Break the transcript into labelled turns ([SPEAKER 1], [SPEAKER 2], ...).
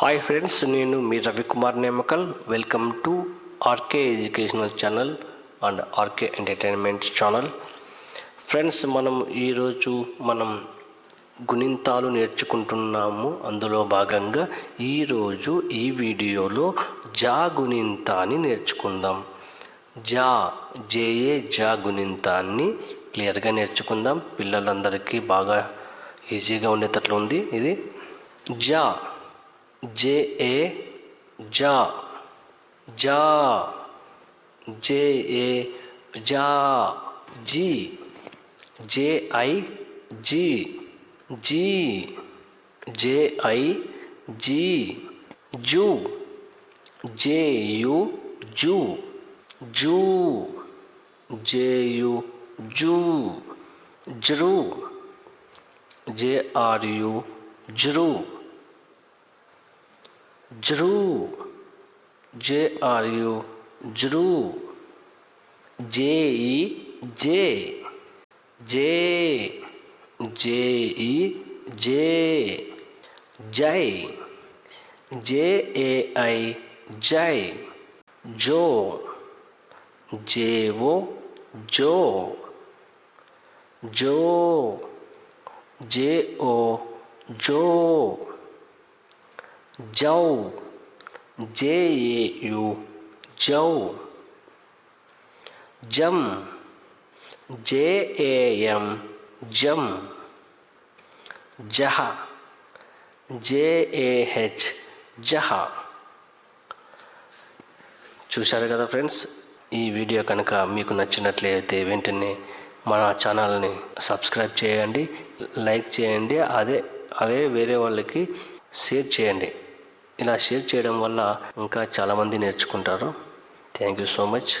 [SPEAKER 1] Hi friends నేను మీ Ravikumar Nemakal. Welcome to RK educational channel and RK entertainment channel friends మనం ఈరోజు మనం గుణింతాలు నేర్చుకుంటున్నాము. అందులో భాగంగా ఈరోజు ఈ వీడియోలో జా గుణింతాన్ని నేర్చుకుందాం. జా జేఏ జా గుణింతాన్ని క్లియర్గా నేర్చుకుందాం. పిల్లలందరికీ బాగా ఈజీగా ఉండేటట్లు ఉంది ఇది. జా जे ए जा जा, जे ए जा, जी, जे आई, जी जी, जे आई, जी, जू, जे यू, जू जू, जे यू, जू, जरू, जे आर यू, जरू। जरू J R U जरू J E J J J E J, जय, जे ए आई जय, जो, जे वो, जो जो, जे ओ, जो। జౌ జేఏయు ఏ జౌ. జం జేఏఎం ఏ జం. జహ జేఏహెచ్ జహ. చూశారు కదా ఫ్రెండ్స్ ఈ వీడియో కనుక మీకు నచ్చినట్లయితే వెంటనే మన ఛానల్ని సబ్స్క్రైబ్ చేయండి లైక్ చేయండి అదే అదే వేరే వాళ్ళకి షేర్ చేయండి. ఇలా షేర్ చేయడం వల్ల ఇంకా చాలామంది నేర్చుకుంటారు. Thank you so much